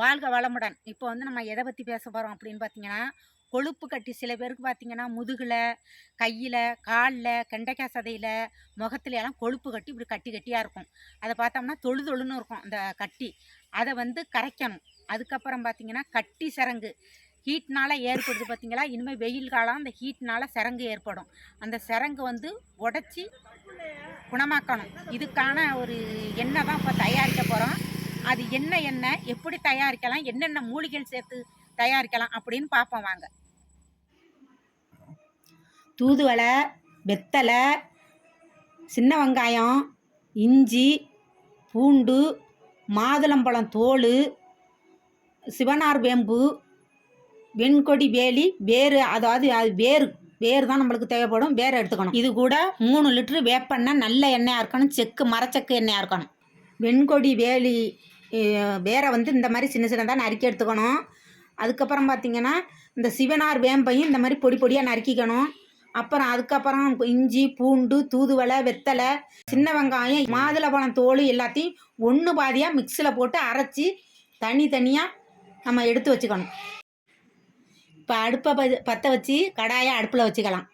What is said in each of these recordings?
வாழ்க வளமுடன். இப்போ வந்து நம்ம எதை பற்றி பேச போகிறோம் அப்படின்னு பார்த்தீங்கன்னா கொழுப்பு கட்டி சில பேருக்கு பார்த்தீங்கன்னா முதுகில் கையில் காலில் கெண்டைக்காய் சதையில் முகத்துல எல்லாம் கொழுப்பு கட்டி இப்படி கட்டி கட்டியாக இருக்கும். அதை பார்த்தோம்னா தொழு தொழுன்னு இருக்கும் அந்த கட்டி. அதை வந்து கரைக்கணும். அதுக்கப்புறம் பார்த்தீங்கன்னா கட்டி சரங்கு. ஹீட்னால் ஏற்படுது பார்த்தீங்களா இனிமேல் வெயில் காலம் அந்த ஹீட்னால் சரங்கு ஏற்படும். அந்த சரங்கு வந்து உடச்சி குணமாக்கணும். இதுக்கான ஒரு எண்ணெய் தான் இப்போ தயாரிக்க போகிறோம் அது என்ன என்ன எப்படி தயாரிக்கலாம் என்னென்ன மூலிகைகள் சேர்த்து தயாரிக்கலாம் அப்படின்னு பார்ப்போம் வாங்க. தூதுவளை வெத்தலை சின்ன வெங்காயம் இஞ்சி பூண்டு மாதுளம்பழம் தோல் சிவனார் வேம்பு வெண்கொடி வேலி வேறு அதாவது அது வேறு வேறு தான் நம்மளுக்கு தேவைப்படும் வேறு எடுத்துக்கணும். இது கூட மூணு லிட்ரு வேப்பெண்ணெய் நல்ல எண்ணெயாக இருக்கணும் செக்கு மரச்செக்கு எண்ணெயாக இருக்கணும். வெண்கொடி வேலி வேற வேரை வந்து இந்த மாதிரி சின்ன சின்னதாக நறுக்கி எடுத்துக்கணும். அதுக்கப்புறம் பார்த்திங்கன்னா இந்த சிவனார் வேம்பையும் இந்த மாதிரி பொடி பொடியாக நறுக்கிக்கணும். அப்புறம் அதுக்கப்புறம் இஞ்சி பூண்டு தூதுவளை வெத்தலை சின்ன வெங்காயம் மாதுளம்பழம் தோல் எல்லாத்தையும் ஒன்று பாதியாக மிக்ஸியில் போட்டு அரைச்சி தனித்தனியாக நம்ம எடுத்து வச்சுக்கணும். இப்போ அடுப்பை ப- பற்ற வச்சு கடாயை அடுப்பில் வச்சுக்கலாம்.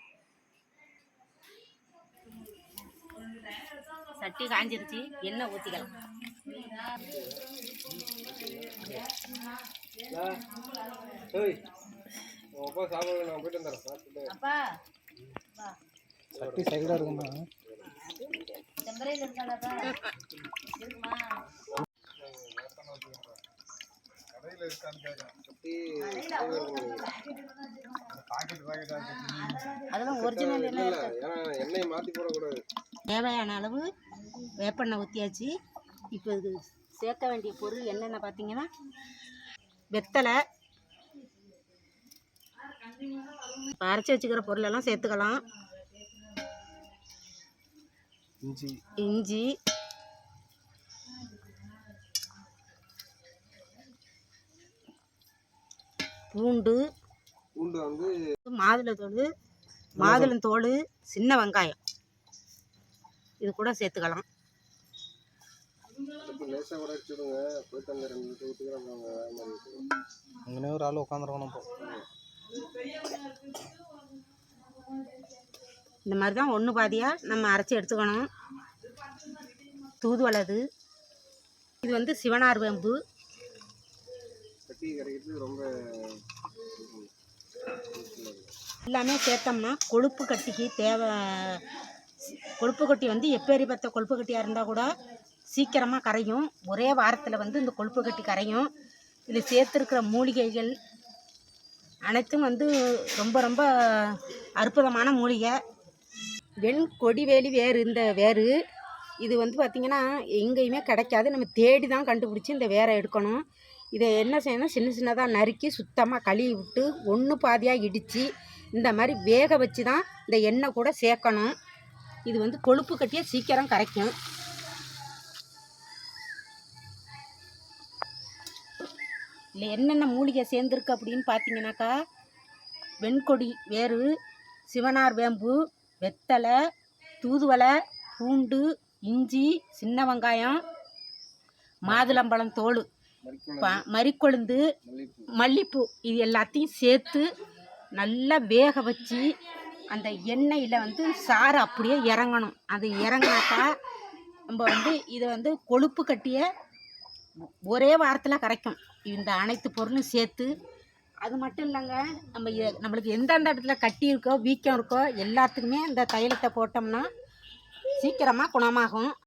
சட்டி காஞ்சிருச்சு எண்ணெய் ஊற்றிக்கலாம் அப்பா சாப்பிட நான் போயிட்டு வந்துடுறேன் சாப்பிட்டுட்டு அப்பா சட்டி சைடாக இருக்குமா செம்பரையில் கடையில் இருக்கான்னு எண்ணெயை மாற்றி போடக்கூடாது. தேவையான அளவு வேப்பெண்ணெய் ஊற்றியாச்சு இப்போ இது சேர்க்க வேண்டிய பொருள் என்னென்ன பார்த்தீங்கன்னா வெத்தலை. அரைச்சி வச்சுக்கிற பொருளெல்லாம் சேர்த்துக்கலாம். இஞ்சி. இஞ்சி. பூண்டு. பூண்டு வந்து மாதுளத்தோல் மாதுளந்தோல் சின்ன வெங்காயம். இது கூட சேர்த்துக்கலாம். இப்போ லேசாக கூட அடிச்சுடுங்க. போயிட்டு அந்த ரெண்டு லிட்டர் ஊற்றிக்கிறோம் மாதிரி அங்கனே ஒரு ஆள் உட்காந்துருக்கணும் இப்போ. இந்த மாதிரி தான் ஒன்று பாதியாக நம்ம அரைச்சி எடுத்துக்கணும். தூதுவளது. இது வந்து சிவனார் வேம்பு. ரொம்ப எல்லாமே சேர்த்தோம்னா கொழுப்பு கட்டிக்கு தேவை. கொழுப்பு கட்டி வந்து எப்பேரிப்பட்ட கொழுப்பு கட்டியாக இருந்தால் கூட சீக்கிரமாக கரையும். ஒரே வாரத்தில் வந்து இந்த கொழுப்பு கட்டி கரையும். இதில் சேர்த்துருக்கிற மூலிகைகள் அனைத்தும் வந்து ரொம்ப ரொம்ப அற்புதமான மூலிகை. வெண் கொடிவேலி வேறு இந்த வேறு. இது வந்து பார்த்திங்கன்னா எங்கேயுமே கிடைக்காது. நம்ம தேடி தான் கண்டுபிடிச்சி இந்த வேரை எடுக்கணும். இதை என்ன செய்யணும்? சின்ன சின்னதாக நறுக்கி சுத்தமாக கழுவி விட்டு ஒன்று பாதியாக இடித்து இந்த மாதிரி வேக வச்சு தான் இந்த எண்ணெய் கூட சேர்க்கணும். இது வந்து கொழுப்பு கட்டியே சீக்கிரம் கரைக்கும். இல்லை என்னென்ன மூலிகை சேர்ந்துருக்கு அப்படின்னு பார்த்தீங்கன்னாக்கா வெண்கொடி வேறு சிவனார் வேம்பு வெத்தலை தூதுவலை பூண்டு இஞ்சி சின்ன வெங்காயம் மாதுளம்பழம் தோல் ப மறிக்கொழுந்து மல்லிப்பூ இது எல்லாத்தையும் சேர்த்து நல்லா வேக வச்சு அந்த எண்ணெயில் வந்து சாறு அப்படியே இறங்கணும். அது இறங்கினாக்கா நம்ம வந்து இதை வந்து கொழுப்பு கட்டிய ஒரே வாரத்தில் கரைக்கும். இந்த அனைத்து பொருளும் சேர்த்து அது மட்டும் இல்லைங்க நம்ம நம்மளுக்கு எந்தெந்த இடத்துல கட்டி இருக்கோ வீக்கம் இருக்கோ எல்லாத்துக்குமே இந்த தைலத்தை போட்டோம்னா சீக்கிரமாக குணமாகும்.